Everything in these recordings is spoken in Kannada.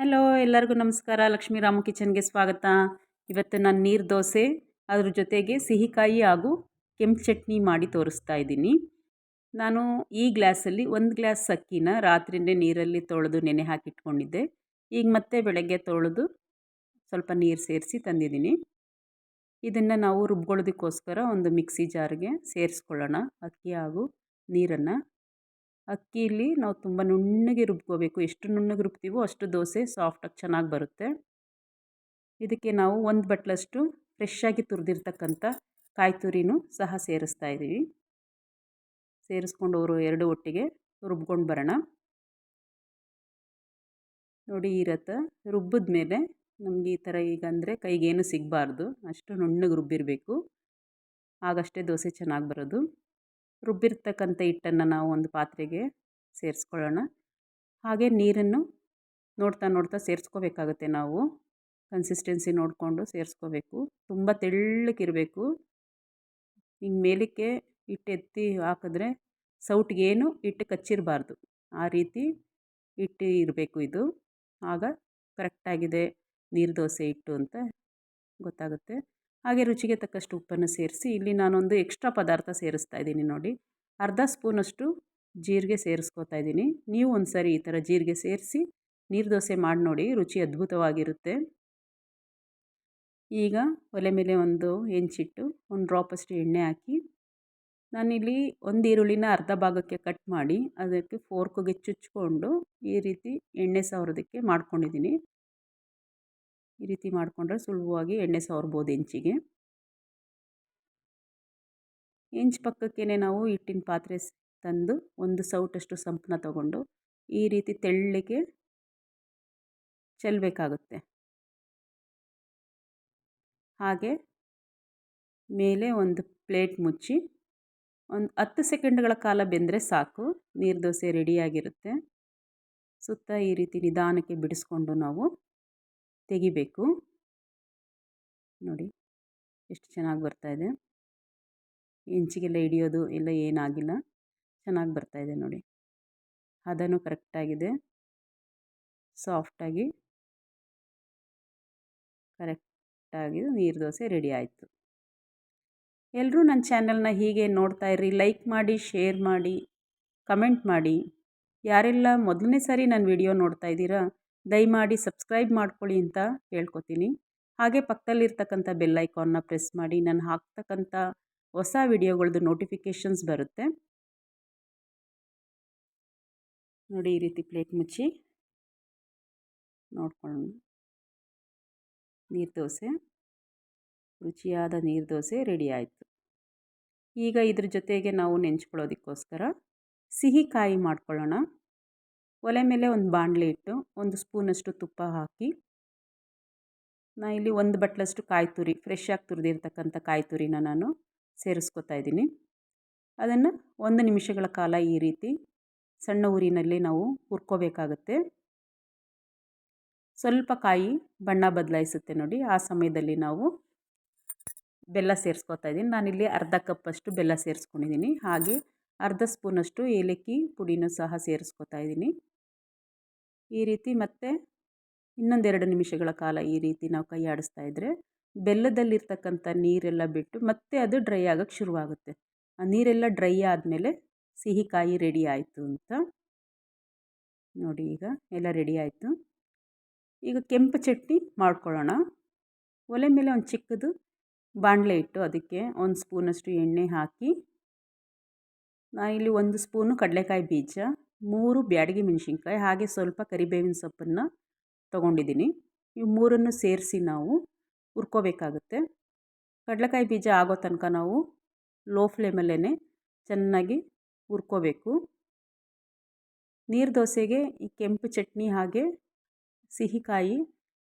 ಹಲೋ ಎಲ್ಲರಿಗೂ ನಮಸ್ಕಾರ. ಲಕ್ಷ್ಮೀ ರಾಮು ಕಿಚನ್ಗೆ ಸ್ವಾಗತ. ಇವತ್ತು ನಾನು ನೀರು ದೋಸೆ, ಅದ್ರ ಜೊತೆಗೆ ಸಿಹಿಕಾಯಿ ಹಾಗೂ ಕೆಂಪು ಚಟ್ನಿ ಮಾಡಿ ತೋರಿಸ್ತಾ ಇದ್ದೀನಿ. ನಾನು ಈ ಗ್ಲಾಸಲ್ಲಿ ಒಂದು ಗ್ಲಾಸ್ ಅಕ್ಕಿನ ರಾತ್ರಿಯೇ ನೀರಲ್ಲಿ ತೊಳೆದು ನೆನೆ ಹಾಕಿಟ್ಕೊಂಡಿದ್ದೆ. ಈಗ ಮತ್ತೆ ಬೆಳಗ್ಗೆ ತೊಳೆದು ಸ್ವಲ್ಪ ನೀರು ಸೇರಿಸಿ ತಂದಿದ್ದೀನಿ. ಇದನ್ನು ನಾವು ರುಬ್ಕೊಳ್ಳೋದಕ್ಕೋಸ್ಕರ ಒಂದು ಮಿಕ್ಸಿ ಜಾರ್ಗೆ ಸೇರಿಸ್ಕೊಳ್ಳೋಣ. ಅಕ್ಕಿ ಹಾಗೂ ನೀರನ್ನು ಅಕ್ಕಿಯಲ್ಲಿ ನಾವು ತುಂಬ ನುಣ್ಣಗೆ ರುಬ್ಕೋಬೇಕು. ಎಷ್ಟು ನುಣ್ಣಗೆ ರುಬ್ತೀವೋ ಅಷ್ಟು ದೋಸೆ ಸಾಫ್ಟಾಗಿ ಚೆನ್ನಾಗಿ ಬರುತ್ತೆ. ಇದಕ್ಕೆ ನಾವು ಒಂದು ಬಟ್ಲಷ್ಟು ಫ್ರೆಶ್ಶಾಗಿ ತುರಿದಿರ್ತಕ್ಕಂಥ ಕಾಯಿ ತುರಿನೂ ಸಹ ಸೇರಿಸ್ತಾ ಇದ್ದೀವಿ ಸೇರಿಸ್ಕೊಂಡು ಅವರು ಎರಡು ಒಟ್ಟಿಗೆ ರುಬ್ಕೊಂಡು ಬರೋಣ. ನೋಡಿ ಈ ರುಬ್ಬಿದ ಮೇಲೆ ನಮಗೆ ಈ ಥರ ಈಗ ಅಂದರೆ ಕೈಗೇನು ಸಿಗಬಾರ್ದು. ಅಷ್ಟು ನುಣ್ಣಗೆ ರುಬ್ಬಿರಬೇಕು. ಆಗಷ್ಟೇ ದೋಸೆ ಚೆನ್ನಾಗಿ ಬರೋದು. ರುಬ್ಬಿರ್ತಕ್ಕಂಥ ಹಿಟ್ಟನ್ನು ನಾವು ಒಂದು ಪಾತ್ರೆಗೆ ಸೇರಿಸ್ಕೊಳ್ಳೋಣ. ಹಾಗೆ ನೀರನ್ನು ನೋಡ್ತಾ ನೋಡ್ತಾ ಸೇರಿಸ್ಕೋಬೇಕಾಗುತ್ತೆ ನಾವು. ಕನ್ಸಿಸ್ಟೆನ್ಸಿ ನೋಡಿಕೊಂಡು ಸೇರಿಸ್ಕೋಬೇಕು. ತುಂಬ ತೆಳ್ಳಕ್ಕಿರಬೇಕು ಹಿಂಗೆ ಮೇಲಕ್ಕೆ ಹಿಟ್ಟು ಎತ್ತಿ ಹಾಕಿದ್ರೆ ಸೌಟ್ಗೇನು ಹಿಟ್ಟು ಕಚ್ಚಿರಬಾರ್ದು. ಆ ರೀತಿ ಹಿಟ್ಟು ಇರಬೇಕು ಇದು. ಆಗ ಕರೆಕ್ಟಾಗಿದೆ ನೀರು ದೋಸೆ ಹಿಟ್ಟು ಅಂತ ಗೊತ್ತಾಗುತ್ತೆ. ಹಾಗೆ ರುಚಿಗೆ ತಕ್ಕಷ್ಟು ಉಪ್ಪನ್ನು ಸೇರಿಸಿ, ಇಲ್ಲಿ ನಾನೊಂದು ಎಕ್ಸ್ಟ್ರಾ ಪದಾರ್ಥ ಸೇರಿಸ್ತಾ ಇದ್ದೀನಿ ನೋಡಿ. ಅರ್ಧ ಸ್ಪೂನಷ್ಟು ಜೀರಿಗೆ ಸೇರಿಸ್ಕೋತಾ ಇದ್ದೀನಿ. ನೀವು ಒಂದು ಸರಿ ಈ ಥರ ಜೀರಿಗೆ ಸೇರಿಸಿ, ನೀರು ದೋಸೆ ಮಾಡಿ ನೋಡಿ, ರುಚಿ ಅದ್ಭುತವಾಗಿರುತ್ತೆ. ಈಗ ಒಲೆ ಮೇಲೆ ಒಂದು ಹೆಂಚಿಟ್ಟು, ಒಂದು ಡ್ರಾಪಷ್ಟು ಎಣ್ಣೆ ಹಾಕಿ, ನಾನಿಲ್ಲಿ ಒಂದು ಈರುಳ್ಳಿನ ಅರ್ಧ ಭಾಗಕ್ಕೆ ಕಟ್ ಮಾಡಿ, ಅದಕ್ಕೆ ಫೋರ್ಕ್ಗೆ ಚುಚ್ಕೊಂಡು ಈ ರೀತಿ ಎಣ್ಣೆ ಸವರೋದಕ್ಕೆ ಮಾಡ್ಕೊಂಡಿದ್ದೀನಿ. ಈ ರೀತಿ ಮಾಡಿಕೊಂಡ್ರೆ ಸುಲಭವಾಗಿ ಎಣ್ಣೆ ಸವರ್ಬೋದು ಹೆಂಚಿಗೆ. ಹೆಂಚು ಪಕ್ಕಕ್ಕೇ ನಾವು ಹಿಟ್ಟಿನ ಪಾತ್ರೆ ತಂದು ಒಂದು ಸೌಟಷ್ಟು ಸಂಪನ್ನ ತಗೊಂಡು ಈ ರೀತಿ ತೆಳ್ಳಗೆ ಚೆಲ್ಲಬೇಕಾಗುತ್ತೆ ಹಾಗೆ ಮೇಲೆ ಒಂದು ಪ್ಲೇಟ್ ಮುಚ್ಚಿ ಒಂದು ಹತ್ತು ಸೆಕೆಂಡ್ಗಳ ಕಾಲ ಬೆಂದರೆ ಸಾಕು, ನೀರು ದೋಸೆ ರೆಡಿಯಾಗಿರುತ್ತೆ ಸುತ್ತ ಈ ರೀತಿ ನಿಧಾನಕ್ಕೆ ಬಿಡಿಸ್ಕೊಂಡು ನಾವು ತೆಗಿಬೇಕು. ನೋಡಿ, ಎಷ್ಟು ಚೆನ್ನಾಗಿ ಬರ್ತಾಯಿದೆ ಹೆಂಚಿಗೆಲ್ಲ ಹಿಡಿಯೋದು ಎಲ್ಲ ಏನಾಗಿಲ್ಲ. ಚೆನ್ನಾಗಿ ಬರ್ತಾಯಿದೆ ನೋಡಿ. ಹದನೂ ಕರೆಕ್ಟಾಗಿದೆ ಸಾಫ್ಟಾಗಿ. ಕರೆಕ್ಟಾಗಿ ನೀರು ದೋಸೆ ರೆಡಿ ಆಯಿತು. ಎಲ್ಲರೂ ನನ್ನ ಚಾನಲ್ನ ಹೀಗೆ ನೋಡ್ತಾ ಇರ್ರಿ. ಲೈಕ್ ಮಾಡಿ ಶೇರ್ ಮಾಡಿ ಕಮೆಂಟ್ ಮಾಡಿ. ಯಾರೆಲ್ಲ ಮೊದಲನೇ ಸಾರಿ ನನ್ನ ವಿಡಿಯೋ ನೋಡ್ತಾ ಇದ್ದೀರಾ ದಯಮಾಡಿ ಸಬ್ಸ್ಕ್ರೈಬ್ ಮಾಡ್ಕೊಳ್ಳಿ ಅಂತ ಹೇಳ್ಕೊತೀನಿ. ಹಾಗೆ ಪಕ್ಕದಲ್ಲಿರ್ತಕ್ಕಂಥ ಬೆಲ್ ಐಕಾನ್ನ ಪ್ರೆಸ್ ಮಾಡಿ, ನಾನು ಹಾಕ್ತಕ್ಕಂಥ ಹೊಸ ವಿಡಿಯೋಗಳದ್ದು ನೋಟಿಫಿಕೇಷನ್ಸ್ ಬರುತ್ತೆ. ನೋಡಿ ಈ ರೀತಿ ಪ್ಲೇಟ್ ಮುಚ್ಚಿ. ನೋಡ್ಕೊಳ್ಳೋಣ. ನೀರು ದೋಸೆ. ರುಚಿಯಾದ ನೀರು ದೋಸೆ ರೆಡಿ ಆಯಿತು. ಈಗ ಇದ್ರ ಜೊತೆಗೆ ನಾವು ನೆಂಚ್ಕೊಳ್ಳೋದಕ್ಕೋಸ್ಕರ ಸಿಹಿ ಕಾಯಿ ಮಾಡ್ಕೊಳ್ಳೋಣ. ಒಲೆ ಮೇಲೆ ಒಂದು ಬಾಣಲೆ ಇಟ್ಟು ಒಂದು ಸ್ಪೂನಷ್ಟು ತುಪ್ಪ ಹಾಕಿ, ನಾ ಇಲ್ಲಿ ಒಂದು ಬಟ್ಲಷ್ಟು ಕಾಯಿ ತುರಿ ಫ್ರೆಶ್ ಆಗಿ ತುರಿದಿರ್ತಕ್ಕಂಥ ಕಾಯಿ ತುರಿನ ನಾನು ಸೇರಿಸ್ಕೊತಾ ಇದ್ದೀನಿ. ಅದನ್ನು ಒಂದು ನಿಮಿಷಗಳ ಕಾಲ ಈ ರೀತಿ ಸಣ್ಣ ಊರಿನಲ್ಲಿ ನಾವು ಹುರ್ಕೋಬೇಕಾಗತ್ತೆ. ಸ್ವಲ್ಪ ಕಾಯಿ ಬಣ್ಣ ಬದಲಾಯಿಸುತ್ತೆ ನೋಡಿ, ಆ ಸಮಯದಲ್ಲಿ ನಾವು ಬೆಲ್ಲ ಸೇರಿಸ್ಕೊತಾ ಇದ್ದೀನಿ. ನಾನಿಲ್ಲಿ ಅರ್ಧ ಕಪ್ಪಷ್ಟು ಬೆಲ್ಲ ಸೇರಿಸ್ಕೊಂಡಿದ್ದೀನಿ. ಹಾಗೆ ಅರ್ಧ ಸ್ಪೂನಷ್ಟು ಏಲಕ್ಕಿ ಪುಡಿನೂ ಸಹ ಸೇರಿಸ್ಕೊತಾ ಇದ್ದೀನಿ. ಈ ರೀತಿ ಮತ್ತೆ ಇನ್ನೊಂದೆರಡು ನಿಮಿಷಗಳ ಕಾಲ ಈ ರೀತಿ ನಾವು ಕೈ ಆಡಿಸ್ತಾ ಇದ್ದರೆ ಬೆಲ್ಲದಲ್ಲಿರ್ತಕ್ಕಂಥ ನೀರೆಲ್ಲ ಬಿಟ್ಟು ಮತ್ತೆ ಅದು ಡ್ರೈ ಆಗೋಕ್ಕೆ ಶುರುವಾಗುತ್ತೆ. ಆ ನೀರೆಲ್ಲ ಡ್ರೈ ಆದಮೇಲೆ ಸಿಹಿಕಾಯಿ ರೆಡಿ ಆಯಿತು ಅಂತ. ನೋಡಿ ಈಗ ಎಲ್ಲ ರೆಡಿ ಆಯಿತು. ಈಗ ಕೆಂಪು ಚಟ್ನಿ ಮಾಡ್ಕೊಳ್ಳೋಣ. ಒಲೆ ಮೇಲೆ ಒಂದು ಚಿಕ್ಕದು ಬಾಣಲೆ ಇಟ್ಟು ಅದಕ್ಕೆ ಒಂದು ಸ್ಪೂನಷ್ಟು ಎಣ್ಣೆ ಹಾಕಿ ನಾನಿಲ್ಲಿ ಒಂದು ಸ್ಪೂನು ಕಡಲೆಕಾಯಿ ಬೀಜ. ಮೂರು ಬ್ಯಾಡಗಿ ಮೆಣಸಿನ್ಕಾಯಿ, ಹಾಗೆ ಸ್ವಲ್ಪ ಕರಿಬೇವಿನ ಸೊಪ್ಪನ್ನು ತೊಗೊಂಡಿದ್ದೀನಿ. ಇವು ಮೂರನ್ನು ಸೇರಿಸಿ ನಾವು ಹುರ್ಕೋಬೇಕಾಗುತ್ತೆ. ಕಡಲೆಕಾಯಿ ಬೀಜ ಆಗೋ ತನಕ ನಾವು ಲೋ ಫ್ಲೇಮಲ್ಲೇ ಚೆನ್ನಾಗಿ ಹುರ್ಕೋಬೇಕು. ನೀರು ದೋಸೆಗೆ ಈ ಕೆಂಪು ಚಟ್ನಿ ಹಾಗೆ ಸಿಹಿಕಾಯಿ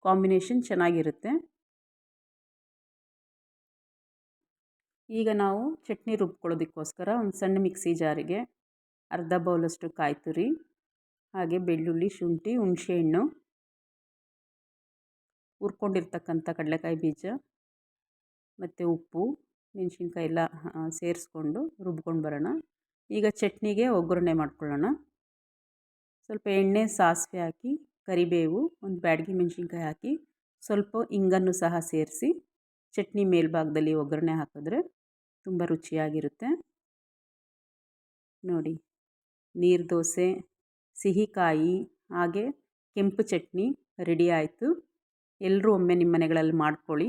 ಕಾಂಬಿನೇಷನ್ ಚೆನ್ನಾಗಿರುತ್ತೆ. ಈಗ ನಾವು ಚಟ್ನಿ ರುಬ್ಕೊಳ್ಳೋದಕ್ಕೋಸ್ಕರ ಒಂದು ಸಣ್ಣ ಮಿಕ್ಸಿ ಜಾರಿಗೆ ಅರ್ಧ ಬೌಲಷ್ಟು ಕಾಯಿ ತುರಿ ಹಾಗೆ ಬೆಳ್ಳುಳ್ಳಿ, ಶುಂಠಿ ಹುಣಸೆಹಣ್ಣು ಹುರ್ಕೊಂಡಿರ್ತಕ್ಕಂಥ ಕಡಲೆಕಾಯಿ ಬೀಜ, ಮತ್ತು ಉಪ್ಪು, ಮೆಣಸಿನ್ಕಾಯಿ ಎಲ್ಲ ಸೇರಿಸ್ಕೊಂಡು ರುಬ್ಕೊಂಡು ಬರೋಣ. ಈಗ ಚಟ್ನಿಗೆ ಒಗ್ಗರಣೆ ಮಾಡ್ಕೊಳ್ಳೋಣ. ಸ್ವಲ್ಪ ಎಣ್ಣೆ, ಸಾಸಿವೆ ಹಾಕಿ, ಕರಿಬೇವು, ಒಂದು ಬ್ಯಾಡಗಿ ಮೆಣಸಿನ್ಕಾಯಿ ಹಾಕಿ, ಸ್ವಲ್ಪ ಇಂಗನ್ನು ಸಹ ಸೇರಿಸಿ ಚಟ್ನಿ ಮೇಲ್ಭಾಗದಲ್ಲಿ ಒಗ್ಗರಣೆ ಹಾಕಿದ್ರೆ ತುಂಬ ರುಚಿಯಾಗಿರುತ್ತೆ. ನೋಡಿ. ನೀರು ದೋಸೆ, ಸಿಹಿಕಾಯಿ, ಹಾಗೆ ಕೆಂಪು ಚಟ್ನಿ ರೆಡಿ ಆಯಿತು. ಎಲ್ಲರೂ ಒಮ್ಮೆ ನಿಮ್ಮ ಮನೆಗಳಲ್ಲಿ ಮಾಡ್ಕೊಳ್ಳಿ.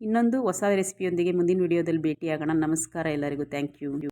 ಇನ್ನೊಂದು ಹೊಸ ರೆಸಿಪಿಯೊಂದಿಗೆ ಮುಂದಿನ ವಿಡಿಯೋದಲ್ಲಿ ಭೇಟಿಯಾಗೋಣ. ನಮಸ್ಕಾರ ಎಲ್ಲರಿಗೂ. Thank you